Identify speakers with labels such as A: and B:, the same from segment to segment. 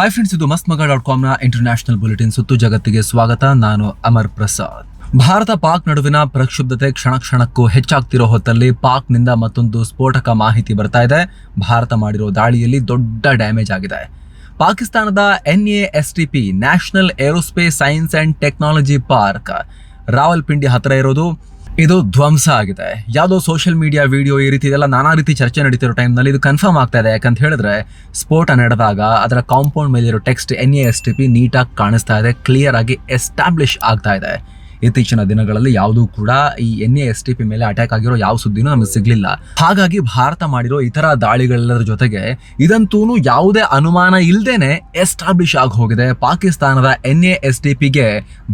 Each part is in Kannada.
A: ಹಾಯ್ ಫ್ರೆಂಡ್ಸ್ ಇದು ಮಸ್ತ್ ಮಗ ಡಾಟ್ ಕಾಮ್ನ ಇಂಟರ್ನ್ಯಾಷನಲ್ ಬುಲೆಟಿನ್ ಸುತ್ತು ಜಗತ್ತಿಗೆ ಸ್ವಾಗತ. ನಾನು ಅಮರ್ ಪ್ರಸಾದ್. ಭಾರತ ಪಾಕ್ ನಡುವಿನ ಪ್ರಕ್ಷುಬ್ಧತೆ ಕ್ಷಣ ಕ್ಷಣಕ್ಕೂ ಹೆಚ್ಚಾಗ್ತಿರೋ ಹೊತ್ತಲ್ಲಿ ಪಾಕ್ನಿಂದ ಮತ್ತೊಂದು ಸ್ಫೋಟಕ ಮಾಹಿತಿ ಬರ್ತಾ ಇದೆ. ಭಾರತ ಮಾಡಿರೋ ದಾಳಿಯಲ್ಲಿ ದೊಡ್ಡ ಡ್ಯಾಮೇಜ್ ಆಗಿದೆ. ಪಾಕಿಸ್ತಾನದ N A S T P national aerospace science and technology park Rawalpindi ಹತ್ತಿರ ಇರೋದು. ಇದು ಧ್ವಂಸ ಆಗಿದೆ. ಯಾವುದೋ ಸೋಷಿಯಲ್ ಮೀಡಿಯಾ ವಿಡಿಯೋ ಈ ರೀತಿ ಇದೆಲ್ಲ ನಾನಾ ರೀತಿ ಚರ್ಚೆ ನಡೀತಿರೋ ಟೈಮ್ನಲ್ಲಿ ಇದು ಕನ್ಫರ್ಮ್ ಆಗ್ತಾ ಇದೆ. ಯಾಕಂತ ಹೇಳಿದ್ರೆ ಸ್ಫೋಟ ನಡೆದಾಗ ಅದರ ಕಾಂಪೌಂಡ್ ಮೇಲಿರೋ text N A S T P ನೀಟಾಗಿ ಕಾಣಿಸ್ತಾ ಇದೆ ಕ್ಲಿಯರ್ ಆಗಿ ಎಸ್ಟಾಬ್ಲಿಷ್ ಆಗ್ತಾ ಇದೆ. ಇತ್ತೀಚಿನ ದಿನಗಳಲ್ಲಿ ಯಾವುದೂ ಕೂಡ ಈ N A S T P ಮೇಲೆ ಅಟ್ಯಾಕ್ ಆಗಿರೋ ಯಾವ ಸುದ್ದಿನೂ ನಮಗೆ ಸಿಗ್ಲಿಲ್ಲ. ಹಾಗಾಗಿ ಭಾರತ ಮಾಡಿರೋ ಇತರ ದಾಳಿಗಳೆಲ್ಲರ ಜೊತೆಗೆ ಇದಂತೂ ಯಾವುದೇ ಅನುಮಾನ ಇಲ್ಲದೇನೆ ಎಸ್ಟಾಬ್ಲಿಷ್ ಆಗಿ ಹೋಗಿದೆ. ಪಾಕಿಸ್ತಾನದ ಎನ್ ಎ ಎಸ್ ಟಿ ಪಿಗೆ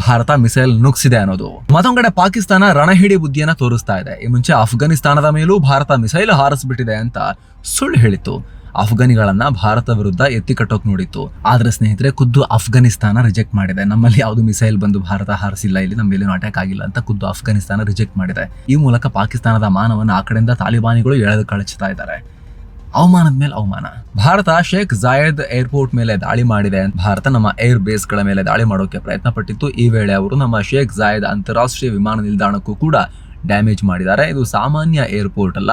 A: ಭಾರತ ಮಿಸೈಲ್ ನುಗ್ಸಿದೆ ಅನ್ನೋದು. ಮತ್ತೊಂದ್ ಕಡೆ ಪಾಕಿಸ್ತಾನ ರಣಹಿಡಿ ಬುದ್ಧಿಯನ್ನು ತೋರಿಸ್ತಾ ಇದೆ. ಈ ಮುಂಚೆ ಅಫ್ಘಾನಿಸ್ತಾನದ ಮೇಲೂ ಭಾರತ ಮಿಸೈಲ್ ಹಾರಿಸ್ಬಿಟ್ಟಿದೆ ಅಂತ ಸುಳ್ಳು ಹೇಳಿತ್ತು. ಅಫ್ಘಾನಿಗಳನ್ನ ಭಾರತ ವಿರುದ್ಧ ಎತ್ತಿ ಕಟ್ಟೋಕ್ ನೋಡಿತ್ತು. ಆದ್ರೆ ಸ್ನೇಹಿತರೆ, ಖುದ್ದು ಅಫ್ಘಾನಿಸ್ತಾನ ರಿಜೆಕ್ಟ್ ಮಾಡಿದೆ. ನಮ್ಮಲ್ಲಿ ಯಾವುದು ಮಿಸೈಲ್ ಬಂದು ಭಾರತ ಹಾರಿಸಿಲ್ಲ, ಇಲ್ಲಿ ನಮ್ಮ ಮೇಲೇನು ಅಟ್ಯಾಕ್ ಆಗಿಲ್ಲ ಅಂತ ಖುದ್ದು ಅಫ್ಘಾನಿಸ್ತಾನ ರಿಜೆಕ್ಟ್ ಮಾಡಿದೆ. ಈ ಮೂಲಕ ಪಾಕಿಸ್ತಾನದ ಮಾನವನ್ನ ಆ ಕಡೆಯಿಂದ ತಾಲಿಬಾನಿಗಳು ಎಳೆದು ಕಳಚ್ತಾ ಇದ್ದಾರೆ. ಅವಮಾನದ ಮೇಲೆ ಅವಮಾನ. ಭಾರತ ಶೇಖ್ ಜಾಯದ್ ಏರ್ಪೋರ್ಟ್ ಮೇಲೆ ದಾಳಿ ಮಾಡಿದೆ. ಭಾರತ ನಮ್ಮ ಏರ್ ಬೇಸ್ಗಳ ಮೇಲೆ ದಾಳಿ ಮಾಡೋಕೆ ಪ್ರಯತ್ನ ಪಟ್ಟಿತ್ತು. ಈ ವೇಳೆ ಅವರು ನಮ್ಮ ಶೇಖ್ ಜಾಯದ್ ಅಂತಾರಾಷ್ಟ್ರೀಯ ವಿಮಾನ ನಿಲ್ದಾಣಕ್ಕೂ ಕೂಡ ಡ್ಯಾಮೇಜ್ ಮಾಡಿದ್ದಾರೆ. ಇದು ಸಾಮಾನ್ಯ ಏರ್ಪೋರ್ಟ್ ಅಲ್ಲ.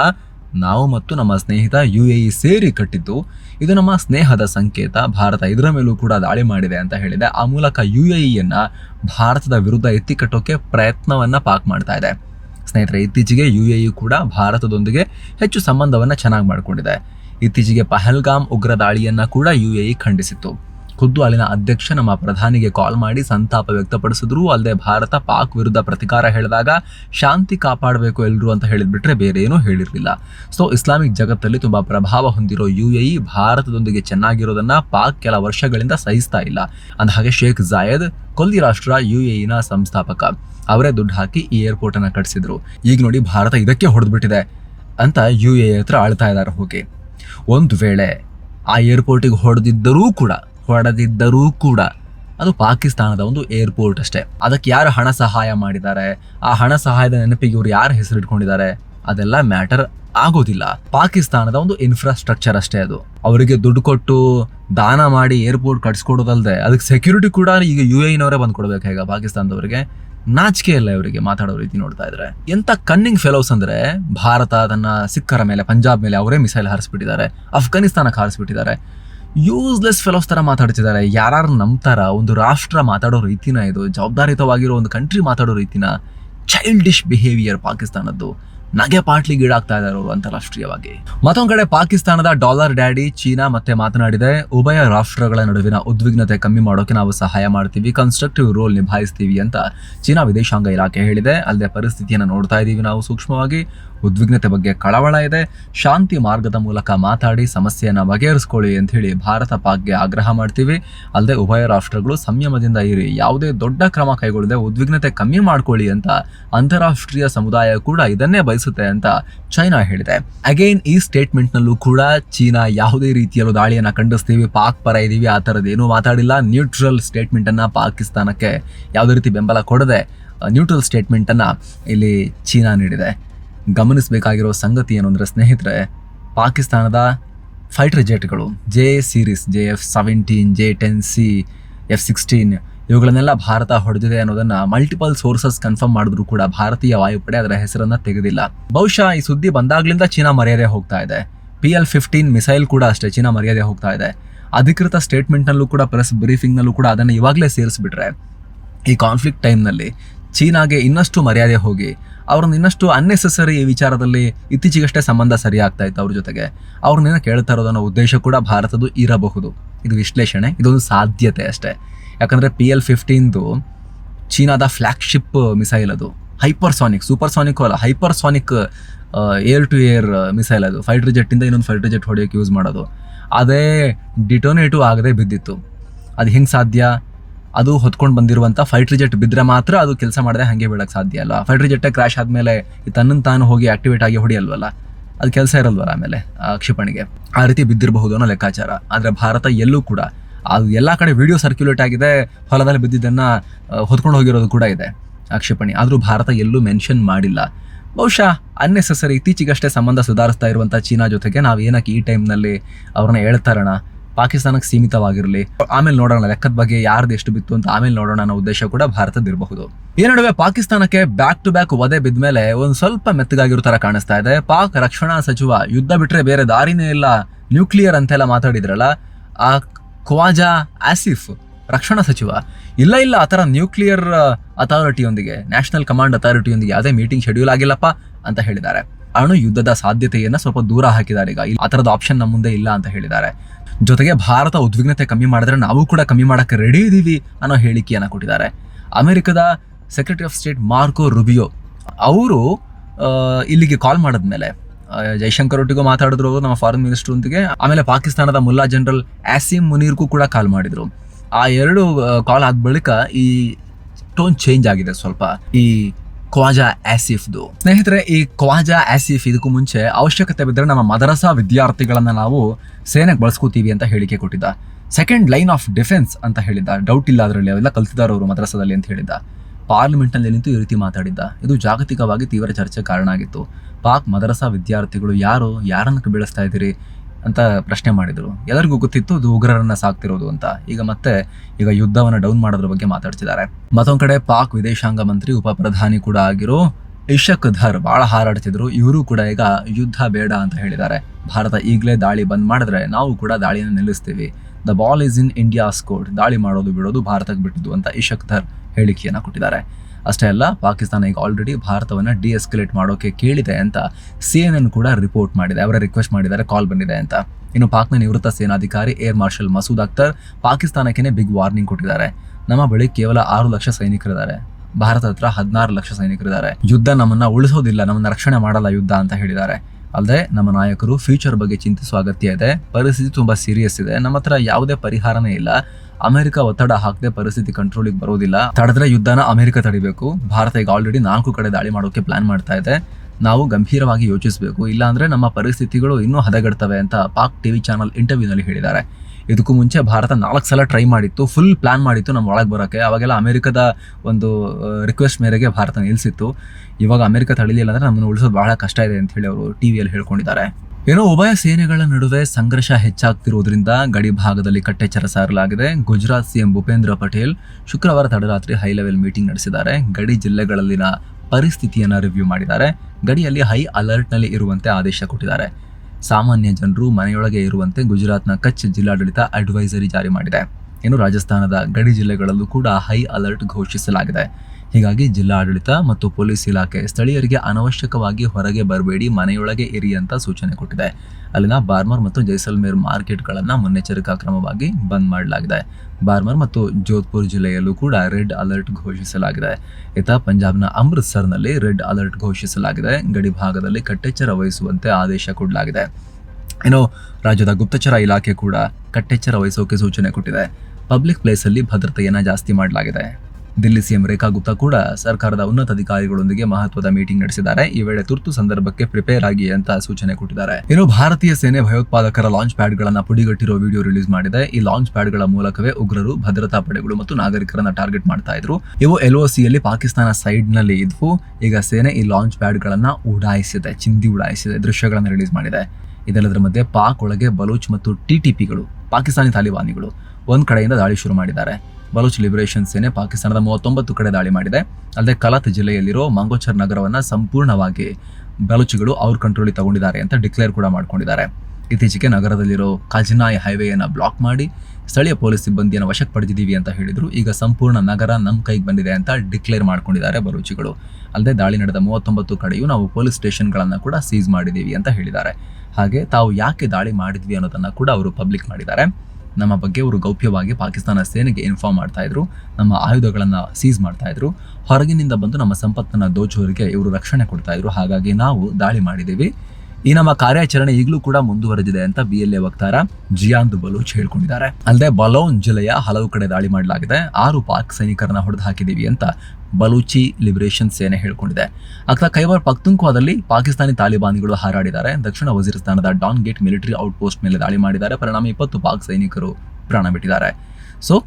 A: ನಾವು ಮತ್ತು ನಮ್ಮ ಸ್ನೇಹಿತ ಯು ಎ ಇ ಸೇರಿ ಕಟ್ಟಿದ್ದು, ಇದು ನಮ್ಮ ಸ್ನೇಹದ ಸಂಕೇತ. ಭಾರತ ಇದರ ಮೇಲೂ ಕೂಡ ದಾಳಿ ಮಾಡಿದೆ ಅಂತ ಹೇಳಿದೆ. ಆ ಮೂಲಕ ಯು ಎ ಇಯನ್ನು ಭಾರತದ ವಿರುದ್ಧ ಎತ್ತಿ ಕಟ್ಟೋಕೆ ಪ್ರಯತ್ನವನ್ನ ಪಾಕ್ ಮಾಡ್ತಾ ಇದೆ. ಸ್ನೇಹಿತರೆ, ಇತ್ತೀಚೆಗೆ ಯು ಎ ಇ ಕೂಡ ಭಾರತದೊಂದಿಗೆ ಹೆಚ್ಚು ಸಂಬಂಧವನ್ನ ಚೆನ್ನಾಗಿ ಮಾಡಿಕೊಂಡಿದೆ. ಇತ್ತೀಚೆಗೆ ಪಹಲ್ಗಾಮ್ ಉಗ್ರ ದಾಳಿಯನ್ನ ಕೂಡ ಯು ಎ ಇ ಖಂಡಿಸಿತ್ತು. ಖುದ್ದು ಅಲ್ಲಿನ ಅಧ್ಯಕ್ಷ ನಮ್ಮ ಪ್ರಧಾನಿಗೆ ಕಾಲ್ ಮಾಡಿ ಸಂತಾಪ ವ್ಯಕ್ತಪಡಿಸಿದ್ರು. ಅಲ್ಲದೆ ಭಾರತ ಪಾಕ್ ವಿರುದ್ಧ ಪ್ರತಿಕಾರ ಹೇಳಿದಾಗ ಶಾಂತಿ ಕಾಪಾಡಬೇಕು ಎಲ್ಲರೂ ಅಂತ ಹೇಳಿದ್ಬಿಟ್ರೆ ಬೇರೆ ಏನೂ ಹೇಳಿರಲಿಲ್ಲ. ಸೊ, ಇಸ್ಲಾಮಿಕ್ ಜಗತ್ತಲ್ಲಿ ತುಂಬಾ ಪ್ರಭಾವ ಹೊಂದಿರೋ ಯು ಎ ಭಾರತದೊಂದಿಗೆ ಚೆನ್ನಾಗಿರೋದನ್ನ ಪಾಕ್ ಕೆಲ ವರ್ಷಗಳಿಂದ ಸಹಿಸ್ತಾ ಇಲ್ಲ. ಅಂದ ಹಾಗೆ ಶೇಖ್ ಜಾಯದ್ ಕೊಲ್ಲಿ ರಾಷ್ಟ್ರ ಯು ಎ ಇನ ಸಂಸ್ಥಾಪಕ. ಅವರೇ ದುಡ್ಡು ಹಾಕಿ ಈ ಏರ್ಪೋರ್ಟ್ ಅನ್ನ ಕಟ್ಟಿಸಿದ್ರು ಈಗ ನೋಡಿ ಭಾರತ ಇದಕ್ಕೆ ಹೊಡೆದ್ಬಿಟ್ಟಿದೆ ಅಂತ ಯು ಎ ಹತ್ರ ಆಳ್ತಾ ಇದ್ದಾರೆ ಹೋಗಿ. ಒಂದು ವೇಳೆ ಆ ಏರ್ಪೋರ್ಟಿಗೆ ಹೊಡೆದಿದ್ದರೂ ಕೂಡ ಹೊಡೆದಿದ್ದರೂ ಕೂಡ ಅದು ಪಾಕಿಸ್ತಾನದ ಒಂದು ಏರ್ಪೋರ್ಟ್ ಅಷ್ಟೇ. ಅದಕ್ಕೆ ಯಾರು ಹಣ ಸಹಾಯ ಮಾಡಿದ್ದಾರೆ? ಆ ಹಣ ಸಹಾಯದ ನೆನಪಿಗೆ ಇವರು ಯಾರು ಹೆಸರಿಟ್ಕೊಂಡಿದ್ದಾರೆ? ಅದೆಲ್ಲ ಮ್ಯಾಟರ್ ಆಗೋದಿಲ್ಲ. ಪಾಕಿಸ್ತಾನದ ಒಂದು ಇನ್ಫ್ರಾಸ್ಟ್ರಕ್ಚರ್ ಅಷ್ಟೇ ಅದು. ಅವರಿಗೆ ದುಡ್ಡು ಕೊಟ್ಟು ದಾನ ಮಾಡಿ ಏರ್ಪೋರ್ಟ್ ಕಟ್ಸ್ಕೊಡೋದಲ್ಲದೆ ಅದಕ್ಕೆ ಸೆಕ್ಯೂರಿಟಿ ಕೂಡ ಈಗ ಯು ಎನವರೇ ಬಂದು ಕೊಡ್ಬೇಕು ಈಗ ಪಾಕಿಸ್ತಾನದವರಿಗೆ? ನಾಚಿಕೆ ಇಲ್ಲ ಇವರಿಗೆ ಮಾತಾಡೋ ರೀತಿ ನೋಡ್ತಾ ಇದ್ರೆ. ಎಂತ ಕನ್ನಿಂಗ್ ಫೆಲೋಸ್ ಅಂದ್ರೆ ಭಾರತ ತನ್ನ ಸಿಖ್ಖರ ಮೇಲೆ, ಪಂಜಾಬ್ ಮೇಲೆ ಅವರೇ ಮಿಸೈಲ್ ಹಾರಿಸ್ಬಿಟ್ಟಿದ್ದಾರೆ. ಅಫ್ಘಾನಿಸ್ತಾನಕ್ಕೆ ಹಾರಿಸ್ಬಿಟ್ಟಿದ್ದಾರೆ. ಯೂಸ್ಲೆಸ್ ಫೆಲೋಸ್ ಥರ ಮಾತಾಡ್ತಿದ್ದಾರೆ. ಯಾರು ನಂಬ್ತಾರ ಒಂದು ರಾಷ್ಟ್ರ ಮಾತಾಡೋ ರೀತಿನ ಇದು ಜವಾಬ್ದಾರಿತವಾಗಿರೋ ಒಂದು ಕಂಟ್ರಿ ಮಾತಾಡೋ ರೀತಿನ ಚೈಲ್ಡಿಶ್ ಬಿಹೇವಿಯರ್ ಪಾಕಿಸ್ತಾನದ್ದು. ನಗೆ ಪಾಟ್ಲಿಗೀಡಾಗ್ತಾ ಇದ್ದಾರೆ ಅವರು ಅಂತಾರಾಷ್ಟ್ರೀಯವಾಗಿ. ಮತ್ತೊಂದ್ ಕಡೆ ಪಾಕಿಸ್ತಾನದ ಡಾಲರ್ ಡ್ಯಾಡಿ ಚೀನಾ ಮತ್ತೆ ಮಾತನಾಡಿದೆ. ಉಭಯ ರಾಷ್ಟ್ರಗಳ ನಡುವಿನ ಉದ್ವಿಗ್ನತೆ ಕಮ್ಮಿ ಮಾಡೋಕೆ ನಾವು ಸಹಾಯ ಮಾಡ್ತೀವಿ ಕನ್ಸ್ಟ್ರಕ್ಟಿವ್ ರೋಲ್ ನಿಭಾಯಿಸ್ತೀವಿ ಅಂತ ಚೀನಾ ವಿದೇಶಾಂಗ ಇಲಾಖೆ ಹೇಳಿದೆ. ಅಲ್ಲದೆ ಪರಿಸ್ಥಿತಿಯನ್ನು ನೋಡ್ತಾ ಇದ್ದೀವಿ ನಾವು ಸೂಕ್ಷ್ಮವಾಗಿ. ಉದ್ವಿಗ್ನತೆ ಬಗ್ಗೆ ಕಳವಳ ಇದೆ. ಶಾಂತಿ ಮಾರ್ಗದ ಮೂಲಕ ಮಾತಾಡಿ, ಸಮಸ್ಯೆಯನ್ನು ಬಗೆಹರಿಸ್ಕೊಳ್ಳಿ ಅಂತ ಹೇಳಿ ಭಾರತ ಪಾಕ್ಗೆ ಆಗ್ರಹ ಮಾಡ್ತೀವಿ. ಅಲ್ಲದೆ ಉಭಯ ರಾಷ್ಟ್ರಗಳು ಸಂಯಮದಿಂದ ಇರಿ. ಯಾವುದೇ ದೊಡ್ಡ ಕ್ರಮ ಕೈಗೊಳ್ಳದೆ ಉದ್ವಿಗ್ನತೆ ಕಮ್ಮಿ ಮಾಡ್ಕೊಳ್ಳಿ ಅಂತ ಅಂತಾರಾಷ್ಟ್ರೀಯ ಸಮುದಾಯ ಕೂಡ ಇದನ್ನೇ ಬಯಸುತ್ತೆ ಅಂತ ಚೈನಾ ಹೇಳಿದೆ. ಅಗೈನ್, ಈ ಸ್ಟೇಟ್ಮೆಂಟ್ ನಲ್ಲೂ ಕೂಡ ಚೀನಾ ಯಾವುದೇ ರೀತಿಯಲ್ಲೂ ದಾಳಿಯನ್ನು ಖಂಡಿಸ್ತೀವಿ. ಪಾಕ್ ಪರ ಇದೀವಿ. ಆ ಥರದ್ದು ಏನೂ ಮಾತಾಡಿಲ್ಲ. ನ್ಯೂಟ್ರಲ್ ಸ್ಟೇಟ್ಮೆಂಟ್ ಅನ್ನ ಪಾಕಿಸ್ತಾನಕ್ಕೆ ಯಾವುದೇ ರೀತಿ ಬೆಂಬಲ ಕೊಡದೆ, ನ್ಯೂಟ್ರಲ್ ಸ್ಟೇಟ್ಮೆಂಟ್ ಅನ್ನ ಇಲ್ಲಿ ಚೀನಾ ನೀಡಿದೆ. ಗಮನಿಸಬೇಕಾಗಿರೋ ಸಂಗತಿ ಏನು ಅಂದರೆ ಸ್ನೇಹಿತರೆ, ಪಾಕಿಸ್ತಾನದ fighter ಜೆಟ್ಗಳು J series J F seventeen J ten C F sixteen ಇವುಗಳನ್ನೆಲ್ಲ ಭಾರತ ಹೊಡೆದಿದೆ ಅನ್ನೋದನ್ನು ಮಲ್ಟಿಪಲ್ ಸೋರ್ಸಸ್ ಕನ್ಫರ್ಮ್ ಮಾಡಿದ್ರು ಕೂಡ ಭಾರತೀಯ ವಾಯುಪಡೆ ಅದರ ಹೆಸರನ್ನು ತೆಗೆದಿಲ್ಲ. ಬಹುಶಃ ಈ ಸುದ್ದಿ ಬಂದಾಗ್ಲಿಂದ ಚೀನಾ ಮರ್ಯಾದೆ ಹೋಗ್ತಾ ಇದೆ. ಪಿ ಎಲ್ ಫಿಫ್ಟೀನ್ ಮಿಸೈಲ್ ಕೂಡ ಅಷ್ಟೇ ಚೀನಾ ಮರ್ಯಾದೆ ಹೋಗ್ತಾ ಇದೆ. ಅಧಿಕೃತ ಸ್ಟೇಟ್ಮೆಂಟ್ನಲ್ಲೂ ಕೂಡ ಪ್ರೆಸ್ ಬ್ರೀಫಿಂಗ್ನಲ್ಲೂ ಕೂಡ ಅದನ್ನು ಇವಾಗಲೇ ಸೇರಿಸ್ಬಿಟ್ರೆ, ಈ ಕಾನ್ಫ್ಲಿಕ್ಟ್ ಟೈಮ್ನಲ್ಲಿ ಚೀನಾಗೆ ಇನ್ನಷ್ಟು ಮರ್ಯಾದೆ ಹೋಗಿ ಅವ್ರನ್ನ ಇನ್ನಷ್ಟು ಅನ್ನೆಸೆಸರಿ ವಿಚಾರದಲ್ಲಿ ಇತ್ತೀಚೆಗಷ್ಟೇ ಸಂಬಂಧ ಸರಿ ಆಗ್ತಾ ಇತ್ತು ಅವ್ರ ಜೊತೆಗೆ. ಅವ್ರನ್ನೇನೋ ಕೇಳ್ತಾ ಇರೋದು ಅನ್ನೋ ಉದ್ದೇಶ ಕೂಡ ಭಾರತದ್ದು ಇರಬಹುದು. ಇದು ವಿಶ್ಲೇಷಣೆ, ಇದೊಂದು ಸಾಧ್ಯತೆ ಅಷ್ಟೇ. ಯಾಕಂದರೆ ಪಿ ಎಲ್ ಫಿಫ್ಟೀನ್ದು ಚೀನಾದ ಫ್ಲ್ಯಾಗ್ಶಿಪ್ ಮಿಸೈಲ್ ಅದು. ಹೈಪರ್ಸಾನಿಕ್ ಸೂಪರ್ಸಾನಿಕ್ ಅಲ್ಲ hypersonic air to air missile ಅದು ಫೈಟರ್ ಜೆಟ್ಟಿಂದ ಇನ್ನೊಂದು ಫೈಟರ್ ಜೆಟ್ ಹೊಡೆಯೋಕೆ ಯೂಸ್ ಮಾಡೋದು. ಅದೇ ಡಿಟೋನೇಟು ಆಗದೆ ಬಿದ್ದಿತ್ತು. ಅದು ಹೆಂಗೆ ಸಾಧ್ಯ? ಅದು ಹೊತ್ಕೊಂಡು ಬಂದಿರುವಂಥ ಫೈಟರ್ ಜೆಟ್ ಬಿದ್ದರೆ ಮಾತ್ರ ಅದು ಕೆಲಸ ಮಾಡದೆ ಹಾಗೆ ಬೀಳಕ್ಕೆ ಸಾಧ್ಯ ಅಲ್ಲ ಫೈಟರ್ ಜೆಟ್ ಕ್ರಾಶ್ ಆದಮೇಲೆ ತನ್ನನ್ನು ತಾನು ಹೋಗಿ ಆಕ್ಟಿವೇಟ್ ಆಗಿ ಹೊಡಿಯಲ್ವಲ್ಲ? ಅದು ಕೆಲಸ ಇರಲ್ವಲ್ಲ ಆಮೇಲೆ ಕ್ಷಿಪಣಿಗೆ. ಆ ರೀತಿ ಬಿದ್ದಿರಬಹುದು ಅನ್ನೋ ಲೆಕ್ಕಾಚಾರ. ಆದರೆ ಭಾರತ ಎಲ್ಲೂ ಕೂಡ ಅದು ಎಲ್ಲ ಕಡೆ ವಿಡಿಯೋ ಸರ್ಕ್ಯುಲೇಟ್ ಆಗಿದೆ, ಹೊಲದಲ್ಲಿ ಬಿದ್ದಿದ್ದನ್ನು ಹೊತ್ಕೊಂಡು ಹೋಗಿರೋದು ಕೂಡ ಇದೆ ಆ ಕ್ಷಿಪಣಿ. ಆದರೂ ಭಾರತ ಎಲ್ಲೂ ಮೆನ್ಷನ್ ಮಾಡಿಲ್ಲ. ಬಹುಶಃ ಅನ್ನೆಸೆಸರಿ ಇತ್ತೀಚೆಗಷ್ಟೇ ಸಂಬಂಧ ಸುಧಾರಿಸ್ತಾ ಇರುವಂಥ ಚೀನಾ ಜೊತೆಗೆ ನಾವು ಏನಕ್ಕೆ ಈ ಟೈಮ್ನಲ್ಲಿ ಅವ್ರನ್ನ ಹೇಳ್ತಾರಣ ಪಾಕಿಸ್ತಾನಕ್ಕೆ ಸೀಮಿತವಾಗಿರಲಿ. ಆಮೇಲೆ ನೋಡೋಣ, ಲೆಕ್ಕದ ಬಗ್ಗೆ ಯಾರ್ದು ಎಷ್ಟು ಬಿತ್ತು ಅಂತ ಆಮೇಲೆ ನೋಡೋಣ ಅನ್ನೋ ಉದ್ದೇಶ ಕೂಡ ಭಾರತದ ಇರಬಹುದು. ಈ ನಡುವೆ ಪಾಕಿಸ್ತಾನಕ್ಕೆ ಬ್ಯಾಕ್ ಟು ಬ್ಯಾಕ್ ಒದೆ ಬಿದ್ದ ಮೇಲೆ ಒಂದು ಸ್ವಲ್ಪ ಮೆತ್ತಗಾಗಿರೋ ತರ ಕಾಣಿಸ್ತಾ ಇದೆ. ಪಾಕ್ ರಕ್ಷಣಾ ಸಚಿವ ಯುದ್ಧ ಬಿಟ್ರೆ ಬೇರೆ ದಾರಿನೇ ಇಲ್ಲ. ನ್ಯೂಕ್ಲಿಯರ್ ಅಂತೆಲ್ಲ ಮಾತಾಡಿದ್ರಲ್ಲ, ಆ ಖ್ವಾಜಾ ಆಸಿಫ್ ರಕ್ಷಣಾ ಸಚಿವ, ಇಲ್ಲ ಇಲ್ಲ, ಆ ಥರ ನ್ಯೂಕ್ಲಿಯರ್ ಅಥಾರಿಟಿಯೊಂದಿಗೆ, ನ್ಯಾಷನಲ್ ಕಮಾಂಡ್ ಅಥಾರಿಟಿಯೊಂದಿಗೆ ಯಾವುದೇ ಮೀಟಿಂಗ್ ಶೆಡ್ಯೂಲ್ ಆಗಿಲ್ಲಪ್ಪ ಅಂತ ಹೇಳಿದ್ದಾರೆ. ಅಣು ಯುದ್ಧದ ಸಾಧ್ಯತೆಯನ್ನು ಸ್ವಲ್ಪ ದೂರ ಹಾಕಿದ್ದಾರೆ ಈಗ. ಆ ಥರದ ಆಪ್ಷನ್ ನಮ್ಮ ಮುಂದೆ ಇಲ್ಲ ಅಂತ ಹೇಳಿದ್ದಾರೆ. ಜೊತೆಗೆ ಭಾರತ ಉದ್ವಿಗ್ನತೆ ಕಮ್ಮಿ ಮಾಡಿದ್ರೆ ನಾವು ಕೂಡ ಕಮ್ಮಿ ಮಾಡೋಕ್ಕೆ ರೆಡಿ ಇದ್ದೀವಿ ಅನ್ನೋ ಹೇಳಿಕೆಯನ್ನು ಕೊಟ್ಟಿದ್ದಾರೆ. ಅಮೆರಿಕದ secretary of state Marco Rubio ಅವರು ಇಲ್ಲಿಗೆ ಕಾಲ್ ಮಾಡಿದ್ಮೇಲೆ ಮೇಲೆ ಜೈಶಂಕರ್ ಒಟ್ಟಿಗೂ ಮಾತಾಡಿದ್ರು ಅವರು, ನಮ್ಮ ಫಾರಿನ್ ಮಿನಿಸ್ಟರ್ ಒಂದಿಗೆ, ಆಮೇಲೆ ಪಾಕಿಸ್ತಾನದ ಮುಲ್ಲಾ ಜನರಲ್ ಆಸಿಮ್ ಮುನೀರ್ಗೂ ಕೂಡ ಕಾಲ್ ಮಾಡಿದರು. ಆ ಎರಡು ಕಾಲ್ ಆದ ಬಳಿಕ ಈ ಟೋನ್ ಚೇಂಜ್ ಆಗಿದೆ ಸ್ವಲ್ಪ. ಈ ಕ್ವಾಜಾ ಆಸಿಫ್ದು ಸ್ನೇಹಿತರೆ, ಈ ಕ್ವಾಜಾ ಆಸಿಫ್ ಇದಕ್ಕೂ ಮುಂಚೆ ಅವಶ್ಯಕತೆ ಬಿದ್ದರೆ ನಮ್ಮ ಮದರಸಾ ವಿದ್ಯಾರ್ಥಿಗಳನ್ನು ನಾವು ಸೇನೆಗೆ ಬಳಸ್ಕೋತೀವಿ ಅಂತ ಹೇಳಿಕೆ ಕೊಟ್ಟಿದ್ದ. ಸೆಕೆಂಡ್ ಲೈನ್ ಆಫ್ ಡಿಫೆನ್ಸ್ ಅಂತ ಹೇಳಿದ್ದ. ಡೌಟ್ ಇಲ್ಲ ಅದರಲ್ಲಿ ಅವೆಲ್ಲ ಕಲ್ತಿದ್ದಾರೆ ಅವರು ಮದ್ರಸಾದಲ್ಲಿ ಅಂತ ಹೇಳಿದ್ದ. ಪಾರ್ಲಿಮೆಂಟ್ನಲ್ಲಿ ನಿಂತು ಈ ರೀತಿ ಮಾತಾಡಿದ್ದ. ಇದು ಜಾಗತಿಕವಾಗಿ ತೀವ್ರ ಚರ್ಚೆ ಕಾರಣ ಆಗಿತ್ತು. ಪಾಕ್ ಮದರಸಾ ವಿದ್ಯಾರ್ಥಿಗಳು ಯಾರು? ಯಾರನ್ನು ಬೆಳೆಸ್ತಾ ಇದ್ದೀರಿ? ಅಂತ ಪ್ರಶ್ನೆ ಮಾಡಿದರು. ಎಲ್ಲರಿಗೂ ಗೊತ್ತಿತ್ತು ಅದು ಉಗ್ರರನ್ನ ಸಾಕ್ತಿರೋದು ಅಂತ. ಈಗ ಮತ್ತೆ ಈಗ ಯುದ್ಧವನ್ನು ಡೌನ್ ಮಾಡೋದ್ರ ಬಗ್ಗೆ ಮಾತಾಡ್ತಿದ್ದಾರೆ. ಮತ್ತೊಂದು ಕಡೆ ಪಾಕ್ ವಿದೇಶಾಂಗ ಮಂತ್ರಿ, ಉಪ ಪ್ರಧಾನಿ ಕೂಡ ಆಗಿರೋ ಇಶಕ್ ಧರ್ ಬಹಳ ಹಾರಾಡ್ತಿದ್ರು. ಇವರು ಕೂಡ ಈಗ ಯುದ್ಧ ಬೇಡ ಅಂತ ಹೇಳಿದ್ದಾರೆ. ಭಾರತ ಈಗಲೇ ದಾಳಿ ಬಂದ್ ಮಾಡಿದ್ರೆ ನಾವು ಕೂಡ ದಾಳಿಯನ್ನು ನಿಲ್ಲಿಸ್ತೀವಿ. The ball is in India ಸ್ಕೋಟ್ ದಾಳಿ ಮಾಡೋದು ಬಿಡೋದು ಭಾರತಕ್ಕೆ ಬಿಟ್ಟಿದ್ದು ಅಂತ ಇಶಕ್ ಧರ್ ಹೇಳಿಕೆಯನ್ನು ಕೊಟ್ಟಿದ್ದಾರೆ. ಅಷ್ಟೇ ಅಲ್ಲ, ಪಾಕಿಸ್ತಾನ ಈಗ ಆಲ್ರೆಡಿ ಭಾರತವನ್ನ ಡಿಎಸ್ಕಲೇಟ್ ಮಾಡೋಕೆ ಕೇಳಿದೆ ಅಂತ ಸಿ ಎನ್ ಕೂಡ ರಿಪೋರ್ಟ್ ಮಾಡಿದೆ. ಅವರ ರಿಕ್ವೆಸ್ಟ್ ಮಾಡಿದ್ದಾರೆ ಕಾಲ್ ಬಂದಿದೆ ಅಂತ. ಇನ್ನು ಪಾಕ್ನ ನಿವೃತ್ತ ಸೇನಾಧಿಕಾರಿ ಏರ್ ಮಾರ್ಷಲ್ ಮಸೂದ್ ಅಖ್ತರ್ ಪಾಕಿಸ್ತಾನಕ್ಕೇನೆ ಬಿಗ್ ವಾರ್ನಿಂಗ್ ಕೊಟ್ಟಿದ್ದಾರೆ. ನಮ್ಮ ಬಳಿ ಕೇವಲ ಆರು ಲಕ್ಷ ಸೈನಿಕರಿದ್ದಾರೆ. ಭಾರತ ಹತ್ರ ಹದಿನಾರು ಲಕ್ಷ ಸೈನಿಕರಿದ್ದಾರೆ. ಯುದ್ಧ ನಮ್ಮನ್ನ ಉಳಿಸೋದಿಲ್ಲ, ನಮ್ಮನ್ನ ರಕ್ಷಣೆ ಮಾಡಲ್ಲ ಯುದ್ಧ ಅಂತ ಹೇಳಿದ್ದಾರೆ. ಅಲ್ಲದೆ ನಮ್ಮ ನಾಯಕರು ಫ್ಯೂಚರ್ ಬಗ್ಗೆ ಚಿಂತಿಸುವ ಅಗತ್ಯ ಇದೆ. ಪರಿಸ್ಥಿತಿ ತುಂಬಾ ಸೀರಿಯಸ್ ಇದೆ. ನಮ್ಮ ಹತ್ರ ಯಾವುದೇ ಪರಿಹಾರನೇ ಇಲ್ಲ. ಅಮೆರಿಕ ಒತ್ತಡ ಹಾಕದೆ ಪರಿಸ್ಥಿತಿ ಕಂಟ್ರೋಲಿಗೆ ಬರೋದಿಲ್ಲ. ತಡೆದ್ರೆ ಯುದ್ಧನ ಅಮೆರಿಕ ತಡಿಬೇಕು. ಭಾರತ ಈಗ ಆಲ್ರೆಡಿ ನಾಲ್ಕು ಕಡೆ ದಾಳಿ ಮಾಡೋಕೆ ಪ್ಲಾನ್ ಮಾಡ್ತಾ ಇದೆ. ನಾವು ಗಂಭೀರವಾಗಿ ಯೋಚಿಸಬೇಕು. ಇಲ್ಲಾಂದ್ರೆ ನಮ್ಮ ಪರಿಸ್ಥಿತಿಗಳು ಇನ್ನೂ ಹದಗೆಡ್ತವೆ ಅಂತ ಪಾಕ್ ಟಿವಿ ಚಾನಲ್ ಇಂಟರ್ವ್ಯೂನಲ್ಲಿ ಹೇಳಿದ್ದಾರೆ. ಇದಕ್ಕೂ ಮುಂಚೆ ಭಾರತ ನಾಲ್ಕು ಸಲ ಟ್ರೈ ಮಾಡಿತ್ತು ಫುಲ್ ಪ್ಲಾನ್ ಮಾಡಿತ್ತು ನಮ್ಮ ಒಳಗೆ ಬರೋಕ್ಕೆ ಅವಾಗೆಲ್ಲ ಅಮೆರಿಕದ ಒಂದು ರಿಕ್ವೆಸ್ಟ್ ಮೇರೆಗೆ ಭಾರತ ನಿಲ್ಲಿಸಿತ್ತು ಇವಾಗ ಅಮೆರಿಕ ತಳಿಲಿಲ್ಲ ಅಂದ್ರೆ ನಮ್ಮನ್ನು ಉಳಿಸೋದು ಬಹಳ ಕಷ್ಟ ಇದೆ ಅಂತ ಹೇಳಿ ಅವರು ಟಿವಿಯಲ್ಲಿ ಹೇಳ್ಕೊಂಡಿದ್ದಾರೆ. ಏನೋ ಉಭಯ ಸೇನೆಗಳ ನಡುವೆ ಸಂಘರ್ಷ ಹೆಚ್ಚಾಗ್ತಿರುವುದರಿಂದ ಗಡಿ ಭಾಗದಲ್ಲಿ ಕಟ್ಟೆಚ್ಚರ ಸಾರಲಾಗಿದೆ. ಗುಜರಾತ್ ಸಿಎಂ ಭೂಪೇಂದ್ರ ಪಟೇಲ್ ಶುಕ್ರವಾರ ತಡರಾತ್ರಿ ಹೈ ಲೆವೆಲ್ ಮೀಟಿಂಗ್ ನಡೆಸಿದ್ದಾರೆ. ಗಡಿ ಜಿಲ್ಲೆಗಳಲ್ಲಿನ ಪರಿಸ್ಥಿತಿಯನ್ನು ರಿವ್ಯೂ ಮಾಡಿದ್ದಾರೆ. ಗಡಿಯಲ್ಲಿ ಹೈ ಅಲರ್ಟ್ನಲ್ಲಿ ಇರುವಂತೆ ಆದೇಶ ಕೊಟ್ಟಿದ್ದಾರೆ. ಸಾಮಾನ್ಯ ಜನರು ಮನೆಯೊಳಗೆ ಇರುವಂತೆ ಗುಜರಾತ್ನ ಕಚ್ ಜಿಲ್ಲಾಡಳಿತ ಅಡ್ವೈಸರಿ ಜಾರಿ ಮಾಡಿದೆ. ಇನ್ನು ರಾಜಸ್ಥಾನದ ಗಡಿ ಜಿಲ್ಲೆಗಳಲ್ಲೂ ಕೂಡ ಹೈ ಅಲರ್ಟ್ ಘೋಷಿಸಲಾಗಿದೆ. ಹೀಗಾಗಿ ಜಿಲ್ಲಾಡಳಿತ ಮತ್ತು ಪೊಲೀಸ್ ಇಲಾಖೆ ಸ್ಥಳೀಯರಿಗೆ ಅನವಶ್ಯಕವಾಗಿ ಹೊರಗೆ ಬರಬೇಡಿ, ಮನೆಯೊಳಗೆ ಇರಿ ಅಂತ ಸೂಚನೆ ಕೊಟ್ಟಿದೆ. ಅಲ್ಲಿನ ಬಾರ್ಮರ್ ಮತ್ತು ಜೈಸಲ್ಮೇರ್ ಮಾರ್ಕೆಟ್ಗಳನ್ನು ಮುನ್ನೆಚ್ಚರಿಕಾ ಕ್ರಮವಾಗಿ ಬಂದ್ ಮಾಡಲಾಗಿದೆ. ಬಾರ್ಮರ್ ಮತ್ತು ಜೋಧ್ಪುರ್ ಜಿಲ್ಲೆಯಲ್ಲೂ ಕೂಡ ರೆಡ್ ಅಲರ್ಟ್ ಘೋಷಿಸಲಾಗಿದೆ. ಇತ ಪಂಜಾಬ್ನ ಅಮೃತ್ಸರ್ನಲ್ಲಿ ರೆಡ್ ಅಲರ್ಟ್ ಘೋಷಿಸಲಾಗಿದೆ. ಗಡಿ ಭಾಗದಲ್ಲಿ ಕಟ್ಟೆಚ್ಚರ ವಹಿಸುವಂತೆ ಆದೇಶ ಕೊಡಲಾಗಿದೆ. ಇನ್ನು ರಾಜ್ಯದ ಗುಪ್ತಚರ ಇಲಾಖೆ ಕೂಡ ಕಟ್ಟೆಚ್ಚರ ವಹಿಸೋಕೆ ಸೂಚನೆ ಕೊಟ್ಟಿದೆ. ಪಬ್ಲಿಕ್ ಪ್ಲೇಸಲ್ಲಿ ಭದ್ರತೆಯನ್ನು ಜಾಸ್ತಿ ಮಾಡಲಾಗಿದೆ. ದಿಲ್ಲಿ ಸಿಎಂ ರೇಖಾ ಗುಪ್ತಾ ಕೂಡ ಸರ್ಕಾರದ ಉನ್ನತ ಅಧಿಕಾರಿಗಳೊಂದಿಗೆ ಮಹತ್ವದ ಮೀಟಿಂಗ್ ನಡೆಸಿದ್ದಾರೆ. ಈ ವೇಳೆ ತುರ್ತು ಸಂದರ್ಭಕ್ಕೆ ಪ್ರಿಪೇರ್ ಆಗಿ ಅಂತ ಸೂಚನೆ ಕೊಟ್ಟಿದ್ದಾರೆ. ಇನ್ನು ಭಾರತೀಯ ಸೇನೆ ಭಯೋತ್ಪಾದಕರ ಲಾಂಚ್ ಪ್ಯಾಡ್ಗಳನ್ನು ಪುಡಿಗಟ್ಟಿರೋ ವಿಡಿಯೋ ರಿಲೀಸ್ ಮಾಡಿದೆ. ಈ ಲಾಂಚ್ ಪ್ಯಾಡ್ಗಳ ಮೂಲಕವೇ ಉಗ್ರರು, ಭದ್ರತಾ ಪಡೆಗಳು ಮತ್ತು ನಾಗರಿಕರನ್ನ ಟಾರ್ಗೆಟ್ ಮಾಡ್ತಾ ಇದ್ರು. ಇವು ಎಲ್ಒಸಿಯಲ್ಲಿ ಪಾಕಿಸ್ತಾನ ಸೈಡ್ನಲ್ಲಿ ಇದ್ವು. ಈಗ ಸೇನೆ ಈ ಲಾಂಚ್ ಪ್ಯಾಡ್ ಗಳನ್ನ ಉಡಾಯಿಸಿದೆ, ಚಿಂದಿ ಉಡಾಯಿಸಿದೆ, ದೃಶ್ಯಗಳನ್ನು ರಿಲೀಸ್ ಮಾಡಿದೆ. ಇದೆಲ್ಲದರ ಮಧ್ಯೆ ಪಾಕ್ ಒಳಗೆ ಬಲೂಚ್ ಮತ್ತು ಟಿಟಿಪಿಗಳು ಪಾಕಿಸ್ತಾನಿ ತಾಲಿಬಾನಿಗಳು ಒಂದ್ ಕಡೆಯಿಂದ ದಾಳಿ ಶುರು ಮಾಡಿದ್ದಾರೆ. ಬಲೂಚ್ ಲಿಬರೇಷನ್ ಸೇನೆ ಪಾಕಿಸ್ತಾನದ ಮೂವತ್ತೊಂಬತ್ತು ಕಡೆ ದಾಳಿ ಮಾಡಿದೆ. ಅಲ್ಲದೆ ಕಲಾತ್ ಜಿಲ್ಲೆಯಲ್ಲಿರೋ ಮಂಗೋಚರ್ ನಗರವನ್ನು ಸಂಪೂರ್ಣವಾಗಿ ಬಲೂಚಿಗಳು ಅವ್ರ ಕಂಟ್ರೋಲಿಗೆ ತಗೊಂಡಿದ್ದಾರೆ ಅಂತ ಡಿಕ್ಲೇರ್ ಕೂಡ ಮಾಡ್ಕೊಂಡಿದ್ದಾರೆ. ಇತ್ತೀಚೆಗೆ ನಗರದಲ್ಲಿರೋ ಖಜನಾಯ್ ಹೈವೇಯನ್ನು ಬ್ಲಾಕ್ ಮಾಡಿ ಸ್ಥಳೀಯ ಪೊಲೀಸ್ ಸಿಬ್ಬಂದಿಯನ್ನು ವಶಕ್ಕೆ ಪಡೆದಿದ್ದೀವಿ ಅಂತ ಹೇಳಿದರು. ಈಗ ಸಂಪೂರ್ಣ ನಗರ ನಮ್ಮ ಕೈಗೆ ಬಂದಿದೆ ಅಂತ ಡಿಕ್ಲೇರ್ ಮಾಡ್ಕೊಂಡಿದ್ದಾರೆ ಬಲೂಚಿಗಳು. ಅಲ್ಲದೆ ದಾಳಿ ನಡೆದ ಮೂವತ್ತೊಂಬತ್ತು ಕಡೆಯೂ ನಾವು ಪೊಲೀಸ್ ಸ್ಟೇಷನ್ಗಳನ್ನು ಕೂಡ ಸೀಸ್ ಮಾಡಿದ್ದೀವಿ ಅಂತ ಹೇಳಿದ್ದಾರೆ. ಹಾಗೆ ತಾವು ಯಾಕೆ ದಾಳಿ ಮಾಡಿದ್ವಿ ಅನ್ನೋದನ್ನು ಕೂಡ ಅವರು ಪಬ್ಲಿಕ್ ಮಾಡಿದ್ದಾರೆ. ನಮ್ಮ ಬಗ್ಗೆ ಅವರು ಗೌಪ್ಯವಾಗಿ ಪಾಕಿಸ್ತಾನ ಸೇನೆಗೆ ಇನ್ಫಾರ್ಮ್ ಮಾಡ್ತಾ ಇದ್ರು, ನಮ್ಮ ಆಯುಧಗಳನ್ನು ಸೀಸ್ ಮಾಡ್ತಾ ಇದ್ರು. ಹೊರಗಿನಿಂದ ಬಂದು ನಮ್ಮ ಸಂಪತ್ತನ್ನು ದೋಚೋರಿಗೆ ಇವರು ರಕ್ಷಣೆ ಕೊಡ್ತಾ ಇದ್ರು. ಹಾಗಾಗಿ ನಾವು ದಾಳಿ ಮಾಡಿದ್ದೀವಿ. ಈ ನಮ್ಮ ಕಾರ್ಯಾಚರಣೆ ಈಗಲೂ ಕೂಡ ಮುಂದುವರೆದಿದೆ ಅಂತ ಬಿ ಎಲ್ ಎ ವಕ್ತಾರ ಜಿಯಾಂದು ಬಲೂಚ್ ಹೇಳ್ಕೊಂಡಿದ್ದಾರೆ. ಅಲ್ಲದೆ ಬಲೌನ್ ಜಿಲ್ಲೆಯ ಹಲವು ಕಡೆ ದಾಳಿ ಮಾಡಲಾಗಿದೆ. ಆರು ಪಾಕ್ ಸೈನಿಕರನ್ನ ಹೊಡೆದು ಹಾಕಿದ್ದೀವಿ ಅಂತ ಬಲೂಚಿ ಲಿಬರೇಷನ್ ಸೇನೆ ಹೇಳ್ಕೊಂಡಿದೆ. ಅಕ್ತ ಖೈಬರ್ ಪಕ್ತುಂಕ್ವಾದಲ್ಲಿ ಪಾಕಿಸ್ತಾನಿ ತಾಲಿಬಾನಿಗಳು ಹಾರಾಡಿದ್ದಾರೆ. ದಕ್ಷಿಣ ವಜೀರಿಸ್ತಾನದ ಡಾನ್ ಗೇಟ್ ಮಿಲಿಟರಿ ಔಟ್ಪೋಸ್ಟ್ ಮೇಲೆ ದಾಳಿ ಮಾಡಿದ್ದಾರೆ. ಪರಿಣಾಮ ಇಪ್ಪತ್ತು ಪಾಕ್ ಸೈನಿಕರು ಪ್ರಾಣ ಬಿಟ್ಟಿದ್ದಾರೆ. So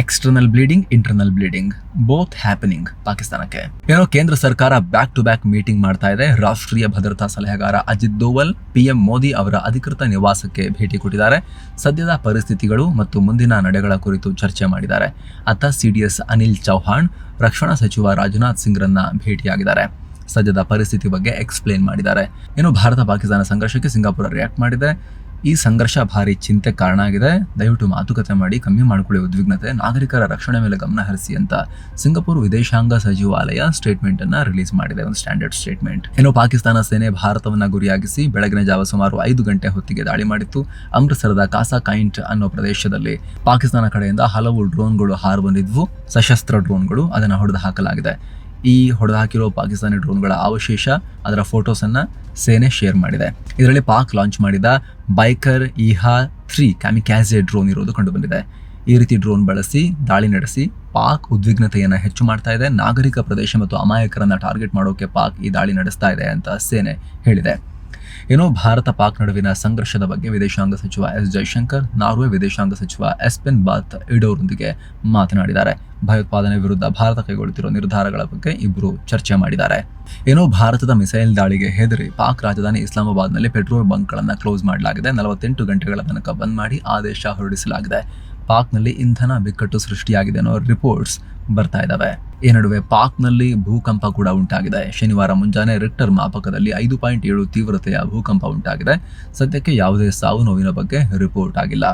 A: external bleeding internal bleeding both happening ಪಾಕಿಸ್ತಾನಕ್ಕೆ. ಏನೋ ಕೇಂದ್ರ ಸರ್ಕಾರ ಬ್ಯಾಕ್ ಟು ಬ್ಯಾಕ್ ಮೀಟಿಂಗ್ ಮಾಡ್ತಾ ಇದೆ. ರಾಷ್ಟ್ರೀಯ ಭದ್ರತಾ ಸಲಹೆಗಾರ ಅಜಿತ್ ದೋವಲ್ ಪಿಎಂ ಮೋದಿ ಅವರ ಅಧಿಕೃತ ನಿವಾಸಕ್ಕೆ ಭೇಟಿ ಕೊಟ್ಟಿದ್ದಾರೆ. ಸದ್ಯದ ಪರಿಸ್ಥಿತಿಗಳು ಮತ್ತು ಮುಂದಿನ ನಡೆಗಳ ಕುರಿತು ಚರ್ಚೆ ಮಾಡಿದ್ದಾರೆ. ಅತ್ತ ಸಿಡಿಎಸ್ ಅನಿಲ್ ಚೌಹಾಣ್, ರಕ್ಷಣಾ ಸಚಿವ ರಾಜನಾಥ್ ಸಿಂಗ್ರನ್ನ ಭೇಟಿಯಾಗಿದ್ದಾರೆ. ಸದ್ಯದ ಪರಿಸ್ಥಿತಿ ಬಗ್ಗೆ ಎಕ್ಸ್ಪ್ಲೇನ್ ಮಾಡಿದ್ದಾರೆ. ಏನು ಭಾರತ ಪಾಕಿಸ್ತಾನ ಸಂಘರ್ಷಕ್ಕೆ ಸಿಂಗಾಪುರ ರಿಯಾಕ್ಟ್ ಮಾಡಿದೆ. ಈ ಸಂಘರ್ಷ ಭಾರಿ ಚಿಂತೆ ಕಾರಣ ಆಗಿದೆ. ದಯವಿಟ್ಟು ಮಾತುಕತೆ ಮಾಡಿ, ಕಮ್ಮಿ ಮಾಡಿಕೊಳ್ಳಿ ಉದ್ವಿಗ್ನತೆ, ನಾಗರಿಕರ ರಕ್ಷಣೆ ಮೇಲೆ ಗಮನ ಹರಿಸಿ ಅಂತ ಸಿಂಗಾಪುರ್ ವಿದೇಶಾಂಗ ಸಚಿವಾಲಯ ಸ್ಟೇಟ್ಮೆಂಟ್ ಅನ್ನ ರಿಲೀಸ್ ಮಾಡಿದೆ. ಒಂದು ಸ್ಟ್ಯಾಂಡರ್ಡ್ ಸ್ಟೇಟ್ಮೆಂಟ್ ಇನ್ನು ಪಾಕಿಸ್ತಾನ ಸೇನೆ ಭಾರತವನ್ನ ಗುರಿಯಾಗಿಸಿ ಬೆಳಗಿನ ಜಾವ ಸುಮಾರು ಐದು ಗಂಟೆ ಹೊತ್ತಿಗೆ ದಾಳಿ ಮಾಡಿತ್ತು. ಅಮೃತಸರದ ಕಾಸಾ ಕೈಂಟ್ ಅನ್ನೋ ಪ್ರದೇಶದಲ್ಲಿ ಪಾಕಿಸ್ತಾನ ಕಡೆಯಿಂದ ಹಲವು ಡ್ರೋನ್ಗಳು ಹಾರು ಬಂದಿದ್ವು. ಸಶಸ್ತ್ರ ಡ್ರೋನ್ಗಳು ಅದನ್ನು ಹೊಡೆದು ಹಾಕಲಾಗಿದೆ. ಈ ಹೊಡೆದಾಕಿರೋ ಪಾಕಿಸ್ತಾನಿ ಡ್ರೋನ್ಗಳ ಅವಶೇಷ ಅದರ ಫೋಟೋಸನ್ನು ಸೇನೆ ಶೇರ್ ಮಾಡಿದೆ. ಇದರಲ್ಲಿ ಪಾಕ್ ಲಾಂಚ್ ಮಾಡಿದ ಬೈಕರ್ ಇಹಾ ತ್ರೀ ಕ್ಯಾಮಿಕ್ಯಾಸೆ ಡ್ರೋನ್ ಇರೋದು ಕಂಡುಬಂದಿದೆ. ಈ ರೀತಿ ಡ್ರೋನ್ ಬಳಸಿ, ದಾಳಿ ನಡೆಸಿ ಪಾಕ್ ಉದ್ವಿಗ್ನತೆಯನ್ನು ಹೆಚ್ಚು ಮಾಡ್ತಾ ಇದೆ. ನಾಗರಿಕ ಪ್ರದೇಶ ಮತ್ತು ಅಮಾಯಕರನ್ನು ಟಾರ್ಗೆಟ್ ಮಾಡೋಕೆ ಪಾಕ್ ಈ ದಾಳಿ ನಡೆಸ್ತಾ ಇದೆ ಅಂತ ಸೇನೆ ಹೇಳಿದೆ. ಏನೋ ಭಾರತ ಪಾಕ್ ನಡುವಿನ ಸಂಘರ್ಷದ ಬಗ್ಗೆ ವಿದೇಶಾಂಗ ಸಚಿವ ಎಸ್ ಜೈಶಂಕರ್, ನಾರ್ವೆ ವಿದೇಶಾಂಗ ಸಚಿವ ಎಸ್ಪೆನ್ ಬಾತ್ ಇಡೋರೊಂದಿಗೆ ಮಾತನಾಡಿದ್ದಾರೆ. ಭಯೋತ್ಪಾದನೆ ವಿರುದ್ಧ ಭಾರತ ಕೈಗೊಳ್ಳುತ್ತಿರುವ ನಿರ್ಧಾರಗಳ ಬಗ್ಗೆ ಇಬ್ಬರು ಚರ್ಚೆ ಮಾಡಿದ್ದಾರೆ. ಏನೋ ಭಾರತದ ಮಿಸೈಲ್ ದಾಳಿಗೆ ಹೆದರಿ ಪಾಕ್ ರಾಜಧಾನಿ ಇಸ್ಲಾಮಾಬಾದ್ನಲ್ಲಿ ಪೆಟ್ರೋಲ್ ಬಂಕ್ಗಳನ್ನು ಕ್ಲೋಸ್ ಮಾಡಲಾಗಿದೆ. ನಲವತ್ತೆಂಟು ಗಂಟೆಗಳ ತನಕ ಬಂದ್ ಮಾಡಿ ಆದೇಶ ಹೊರಡಿಸಲಾಗಿದೆ. ಪಾಕ್ನಲ್ಲಿ ಇಂಧನ ಬಿಕ್ಕಟ್ಟು ಸೃಷ್ಟಿಯಾಗಿದೆ ಅನ್ನೋ ರಿಪೋರ್ಟ್ಸ್ ಬರ್ತಾ ಇದ್ದಾವೆ ಈ ನಡುವೆ ಪಾಕ್ನಲ್ಲಿ ಭೂಕಂಪ ಕೂಡ ಉಂಟಾಗಿದೆ. ಶನಿವಾರ ಮುಂಜಾನೆ ರಿಕ್ಟರ್ ಮಾಪಕದಲ್ಲಿ ಐದು ಪಾಯಿಂಟ್ ಏಳು ತೀವ್ರತೆಯ ಭೂಕಂಪ ಉಂಟಾಗಿದೆ. ಸದ್ಯಕ್ಕೆ ಯಾವುದೇ ಸಾವು ನೋವಿನ ಬಗ್ಗೆ ರಿಪೋರ್ಟ್ ಆಗಿಲ್ಲ.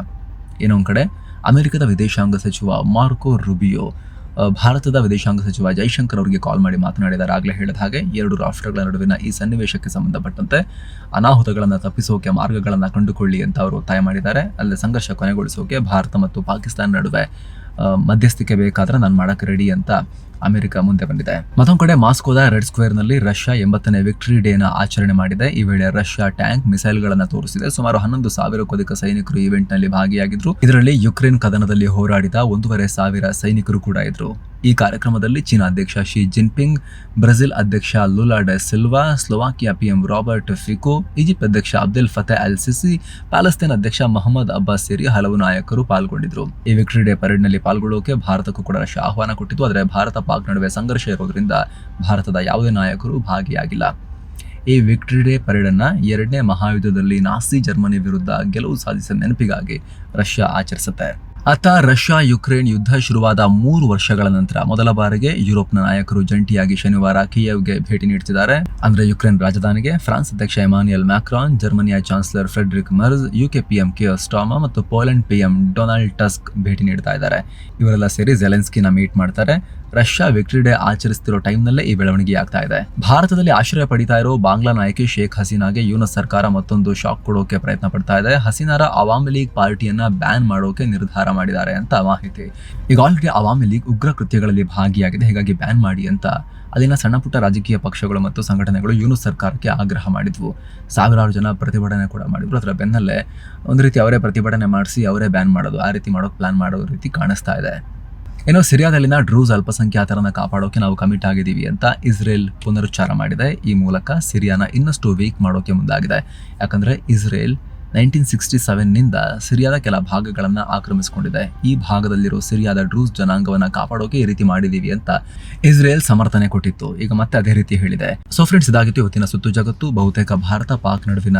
A: ಇನ್ನೊಂದು ಕಡೆ ಅಮೆರಿಕದ ವಿದೇಶಾಂಗ ಸಚಿವ ಮಾರ್ಕೋ ರುಬಿಯೋ ಭಾರತದ ವಿದೇಶಾಂಗ ಸಚಿವ ಜೈಶಂಕರ್ ಅವರಿಗೆ ಕಾಲ್ ಮಾಡಿ ಮಾತನಾಡಿದ್ದಾರೆ. ಆಗಲೇ ಹೇಳಿದ ಹಾಗೆ ಎರಡು ರಾಷ್ಟ್ರಗಳ ನಡುವಿನ ಈ ಸನ್ನಿವೇಶಕ್ಕೆ ಸಂಬಂಧಪಟ್ಟಂತೆ ಅನಾಹುತಗಳನ್ನು ತಪ್ಪಿಸೋಕೆ ಮಾರ್ಗಗಳನ್ನು ಕಂಡುಕೊಳ್ಳಿ ಅಂತ ಅವರು ಒತ್ತಾಯ ಮಾಡಿದ್ದಾರೆ. ಅಲ್ಲದೆ ಸಂಘರ್ಷ ಕೊನೆಗೊಳಿಸೋಕೆ ಭಾರತ ಮತ್ತು ಪಾಕಿಸ್ತಾನ ನಡುವೆ ಮಧ್ಯಸ್ಥಿಕೆ ಬೇಕಾದ್ರೆ ನಾನು ಮಾಡಕ್ಕೆ ರೆಡಿ ಅಂತ ಅಮೆರಿಕ ಮುಂದೆ ಬಂದಿದೆ. ಮತ್ತೊಂದು ಕಡೆ ಮಾಸ್ಕೋದ ರೆಡ್ ಸ್ಕ್ವೇರ್ನಲ್ಲಿ ರಷ್ಯಾ ಎಂಬತ್ತನೇ ವಿಕ್ಟರಿ ಡೇನ ಆಚರಣೆ ಮಾಡಿದೆ. ಈ ವೇಳೆ ರಷ್ಯಾ ಟ್ಯಾಂಕ್ ಮಿಸೈಲ್ಗಳನ್ನು ತೋರಿಸಿದೆ. ಸುಮಾರು ಹನ್ನೊಂದು ಸಾವಿರಕ್ಕೂ ಸೈನಿಕರು ಇವೆಂಟ್ನಲ್ಲಿ ಭಾಗಿಯಾಗಿದ್ರು. ಇದರಲ್ಲಿ ಯುಕ್ರೇನ್ ಕದನದಲ್ಲಿ ಹೋರಾಡಿದ ಒಂದೂವರೆ ಸಾವಿರ ಸೈನಿಕರು ಕೂಡ ಇದ್ರು. ಈ ಕಾರ್ಯಕ್ರಮದಲ್ಲಿ ಚೀನಾ ಅಧ್ಯಕ್ಷ ಶಿ ಜಿನ್ಪಿಂಗ್, ಬ್ರೆಜಿಲ್ ಅಧ್ಯಕ್ಷ Lula da Silva, Slovakia PM Robert Fico, Egypt ಅಧ್ಯಕ್ಷ ಅಬ್ದುಲ್ ಫತೆ ಅಲ್ ಸಿಸಿ ಪ್ಯಾಲೆಸ್ತೇನ್ ಅಧ್ಯಕ್ಷ ಮೊಹಮ್ಮದ್ ಅಬ್ಬಾಸ್ ಸೇರಿ ಹಲವು ನಾಯಕರು ಪಾಲ್ಗೊಂಡಿದ್ರು. ಈ ವಿಕ್ಟರಿ ಡೇ ಪರೇಡ್ನಲ್ಲಿ ಪಾಲ್ಗೊಳ್ಳೋಕೆ ಭಾರತಕ್ಕೂ ಕೂಡ ರಷ್ಯಾ ಆಹ್ವಾನ ಕೊಟ್ಟಿತ್ತು ಆದರೆ ಭಾರತ ಪಾಕ್ ನಡುವೆ ಸಂಘರ್ಷ ಇರೋದ್ರಿಂದ ಭಾರತದ ಯಾವುದೇ ನಾಯಕರು ಭಾಗಿಯಾಗಿಲ್ಲ. ಈ ವಿಕ್ಟರಿ ಡೇ ಪರೇಡ್ ಅನ್ನ ಎರಡನೇ ಮಹಾಯುದ್ಧದಲ್ಲಿ ನಾಸಿ ಜರ್ಮನಿ ವಿರುದ್ಧ ಗೆಲುವು ಸಾಧಿಸಿದ ನೆನಪಿಗಾಗಿ ರಷ್ಯಾ ಆಚರಿಸುತ್ತೆ. ಅತ್ತ ರಷ್ಯಾ ಯುಕ್ರೇನ್ ಯುದ್ಧ ಶುರುವಾದ ಮೂರು ವರ್ಷಗಳ ನಂತರ ಮೊದಲ ಬಾರಿಗೆ ಯುರೋಪ್ನ ನಾಯಕರು ಜಂಟಿಯಾಗಿ ಶನಿವಾರ ಕಿಯವ್ಗೆ ಭೇಟಿ ನೀಡುತ್ತಿದ್ದಾರೆ ಅಂದ್ರೆ ಯುಕ್ರೇನ್ ರಾಜಧಾನಿಗೆ ಫ್ರಾನ್ಸ್ ಅಧ್ಯಕ್ಷ ಎಮಾನ್ಯುಯಲ್ ಮ್ಯಾಕ್ರಾನ್, ಜರ್ಮನಿಯ chancellor Friedrich Merz, UK PM Keir Starmer ಮತ್ತು ಪೋಲೆಂಡ್ ಪಿಎಂ ಡೊನಾಲ್ಡ್ ಟಸ್ಕ್ ಭೇಟಿ ನೀಡ್ತಾ ಇದ್ದಾರೆ. ಇವರೆಲ್ಲ ಸೇರಿ ಜೆಲೆನ್ಸ್ಕಿನ ಮೀಟ್ ಮಾಡ್ತಾರೆ. ರಷ್ಯಾ ವಿಕ್ಟರಿ ಡೇ ಆಚರಿಸ್ತಿರೋ ಟೈಮ್ನಲ್ಲೇ ಈ ಬೆಳವಣಿಗೆ ಆಗ್ತಾ ಇದೆ. ಭಾರತದಲ್ಲಿ ಆಶ್ರಯ ಪಡಿತಾ ಇರೋ ಬಾಂಗ್ಲಾ ನಾಯಕಿ ಶೇಖ್ ಹಸೀನಾಗೆ ಯುನಸ್ ಸರ್ಕಾರ ಮತ್ತೊಂದು ಶಾಕ್ ಕೊಡೋಕೆ ಪ್ರಯತ್ನ ಪಡ್ತಾ ಇದೆ. ಹಸೀನಾರ ಅವಾಮಿ ಲೀಗ್ ಪಾರ್ಟಿಯನ್ನ ಬ್ಯಾನ್ ಮಾಡೋಕೆ ನಿರ್ಧಾರ ಮಾಡಿದ್ದಾರೆ ಅಂತ ಮಾಹಿತಿ. ಈಗ ಆಲ್ರೆಡಿ ಅವಾಮಿ ಲೀಗ್ ಉಗ್ರ ಕೃತ್ಯಗಳಲ್ಲಿ ಭಾಗಿಯಾಗಿದೆ. ಹೀಗಾಗಿ ಬ್ಯಾನ್ ಮಾಡಿ ಅಂತ ಅಲ್ಲಿನ ಸಣ್ಣ ಪುಟ್ಟ ರಾಜಕೀಯ ಪಕ್ಷಗಳು ಮತ್ತು ಸಂಘಟನೆಗಳು ಯೂನುಸ್ ಸರ್ಕಾರಕ್ಕೆ ಆಗ್ರಹ ಮಾಡಿದ್ವು. ಸಾವಿರಾರು ಜನ ಪ್ರತಿಭಟನೆ ಕೂಡ ಮಾಡಿದ್ರು. ಅದರ ಬೆನ್ನಲ್ಲೇ ಒಂದು ರೀತಿ ಅವರೇ ಪ್ರತಿಭಟನೆ ಮಾಡಿಸಿ ಅವರೇ ಬ್ಯಾನ್ ಮಾಡೋದು, ಆ ರೀತಿ ಮಾಡೋಕೆ ಪ್ಲಾನ್ ಮಾಡೋ ರೀತಿ ಕಾಣಿಸ್ತಾ ಇದೆ. ಏನೋ ಸಿರಿಯಾದಲ್ಲಿನ ಡ್ರೂಸ್ ಅಲ್ಪಸಂಖ್ಯಾತರನ್ನ ಕಾಪಾಡೋಕೆ ನಾವು ಕಮಿಟ್ ಆಗಿದ್ದೀವಿ ಅಂತ ಇಸ್ರೇಲ್ ಪುನರುಚ್ಚಾರ ಮಾಡಿದೆ. ಈ ಮೂಲಕ ಸಿರಿಯಾನ ಇನ್ನಷ್ಟು ವೀಕ್ ಮಾಡೋಕೆ ಮುಂದಾಗಿದೆ. ಯಾಕಂದರೆ ಇಸ್ರೇಲ್ ನೈನ್ಟೀನ್ ಸಿಕ್ಸ್ಟಿ ಸೆವೆನ್ನಿಂದ ಸಿರಿಯಾದ ಕೆಲ ಭಾಗಗಳನ್ನು ಆಕ್ರಮಿಸಿಕೊಂಡಿದೆ. ಈ ಭಾಗದಲ್ಲಿರೋ ಸಿರಿಯಾದ ಡ್ರೂಸ್ ಜನಾಂಗವನ್ನ ಕಾಪಾಡೋಕೆ ಈ ರೀತಿ ಮಾಡಿದೀವಿ ಅಂತ ಇಸ್ರೇಲ್ ಸಮರ್ಥನೆ ಕೊಟ್ಟಿತ್ತು. ಈಗ ಮತ್ತೆ ಅದೇ ರೀತಿ ಹೇಳಿದೆ. ಸೊ ಫ್ರೆಂಡ್ಸ್ ಇದಾಗಿತ್ತು ಇವತ್ತಿನ ಸುತ್ತು ಜಗತ್ತು. ಬಹುತೇಕ ಭಾರತ ಪಾಕ್ ನಡುವಿನ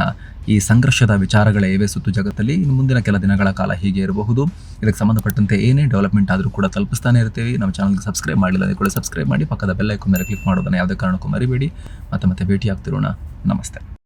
A: ಈ ಸಂಘರ್ಷದ ವಿಚಾರಗಳೇ ಇವೆ ಸುತ್ತು ಜಗತ್ತಲ್ಲಿ. ಇನ್ನು ಮುಂದಿನ ಕೆಲ ದಿನಗಳ ಕಾಲ ಹೀಗೆ ಇರಬಹುದು. ಇದಕ್ಕೆ ಸಂಬಂಧಪಟ್ಟಂತೆ ಏನೇ ಡೆವಲಪ್ಮೆಂಟ್ ಆದರೂ ಕೂಡ ತಲುಪಿಸ್ತಾನೆ ಇರ್ತೀವಿ. ನಮ್ಮ ಚಾನಲ್ಗೆ ಸಬ್ಸ್ಕ್ರೈಬ್ ಮಾಡಿಲ್ಲ ಕೂಡ ಸಬ್ಸ್ಕ್ರೈಬ್ ಮಾಡಿ, ಪಕ್ಕದ ಬೆಲ್ ಐಕಾನ್ ಮೇಲೆ ಕ್ಲಿಕ್ ಮಾಡೋದನ್ನು ಯಾವುದೇ ಕಾರಣಕ್ಕೂ ಮರಿಬೇಡಿ. ಮತ್ತೆ ಮತ್ತೆ ಭೇಟಿ ಆಗ್ತಿರೋಣ ನಮಸ್ತೆ.